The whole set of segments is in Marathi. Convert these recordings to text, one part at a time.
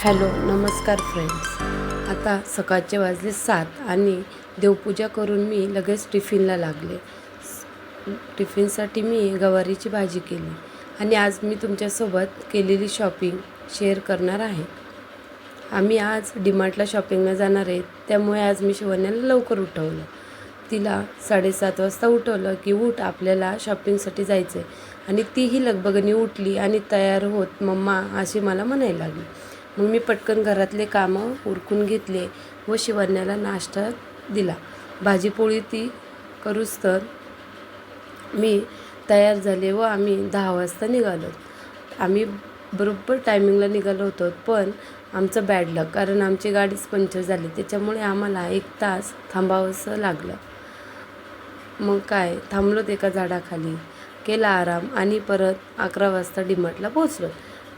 हॅलो नमस्कार फ्रेंड्स आता सकाळचे वाजले सात आणि देवपूजा करून मी लगेच टिफिनला लागले. टिफिनसाठी मी गवारीची भाजी केली आणि आज मी तुमच्यासोबत केलेली शॉपिंग शेअर करणार आहे. आम्ही आज डिमार्टला शॉपिंगला जाणार आहे त्यामुळे आज मी शिवण्याला लवकर उठवलं. तिला साडेसात वाजता उठवलं की उठ आपल्याला शॉपिंगसाठी जायचं आहे आणि तीही लगबगनी उठली आणि तयार होत मम्मा अशी मला म्हणायला लागली. मग मी पटकन घरातले कामं उरकून घेतले व शिवण्याला नाश्ता दिला. भाजीपोळी ती करूच तर मी तयार झाले व आम्ही दहा वाजता निघालो. आम्ही बरोबर टायमिंगला निघालो होतो पण आमचं बॅड लक कारण आमची गाडीच पंक्चर झाली त्याच्यामुळे आम्हाला एक तास थांबावंसं लागलं. मग काय थांबलो एका झाडाखाली केला आराम आणि परत अकरा वाजता डीमार्टला पोहोचलो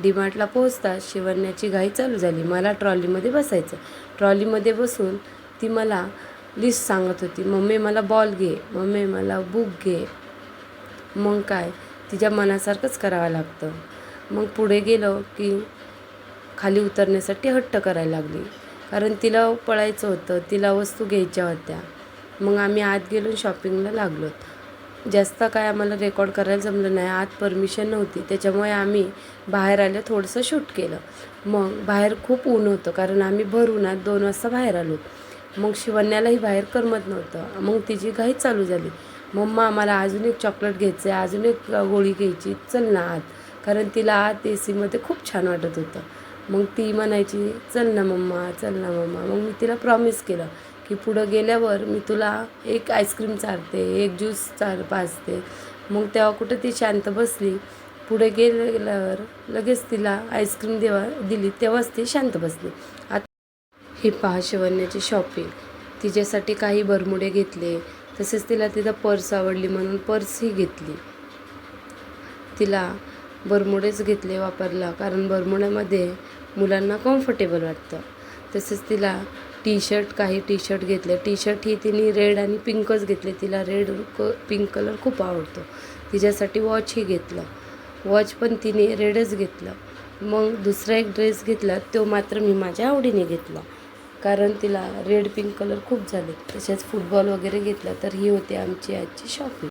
डीमार्टला पोहोचताच शिवण्याची घाई चालू झाली. मला ट्रॉलीमध्ये बसायचं. ट्रॉलीमध्ये बसून ती मला लिस्ट सांगत होती मम्मी मला बॉल घे. मम्मी मला बुक घे. मग काय? तिच्या मनासारखंच करावं लागतं. मग पुढे गेलो की खाली उतरण्यासाठी हट्ट करायला लागली. कारण तिला पळायचं होतं. तिला वस्तू घ्यायच्या होत्या. मग आम्ही आत गेलो शॉपिंगला लागलो. जास्त काय आम्हाला रेकॉर्ड करायला जमलं नाही. आत परमिशन नव्हती. त्याच्यामुळे आम्ही बाहेर आलं थोडंसं शूट केलं. मग बाहेर खूप ऊन होतं कारण आम्ही भर उन्हात दोन वाजता बाहेर आलो. मग शिवण्यालाही बाहेर करमत नव्हतं. मग तिची घाई चालू झाली. मम्मा आम्हाला अजून एक चॉकलेट घ्यायचं आहे अजून एक गोळी घ्यायची. चल ना आत. कारण तिला आत ए सीमध्ये खूप छान वाटत होतं. मग ती म्हणायची चल ना मम्मा चल ना मम्मा. मग मी तिला प्रॉमिस केलं. की पुढं गेल्यावर मी तुला एक आईस्क्रीम चारते एक ज्यूस चार पाजते मग तेव्हा कुठं ती शांत बसली. पुढे गेल्यावर लगेच तिला आईस्क्रीम देवा दिली. तेव्हाच ती शांत बसली. आता ही पहा शिवण्याची शॉपिंग. तिच्यासाठी काही बरमुडे घेतले. तसेच तिला तिथं पर्स आवडली म्हणून पर्सही घेतली. तिला बरमुडेच घेतले वापरला. कारण बरमुड्यामध्ये मुलांना कम्फर्टेबल वाटतं. तसेच तिला टी शर्ट काही टी शर्ट घेतले. टी शर्ट ही तिने रेड आणि पिंकच घेतले. तिला रेड क पिंक कलर खूप आवडतो. तिच्यासाठी वॉचही घेतलं. वॉच पण तिने रेडच घेतलं. मग दुसरा एक ड्रेस घेतला. तो मात्र मी माझ्या आवडीने घेतला. कारण तिला रेड पिंक कलर खूप झाले. तसेच फुटबॉल वगैरे घेतला. तर ही होती आमची आजची शॉपिंग.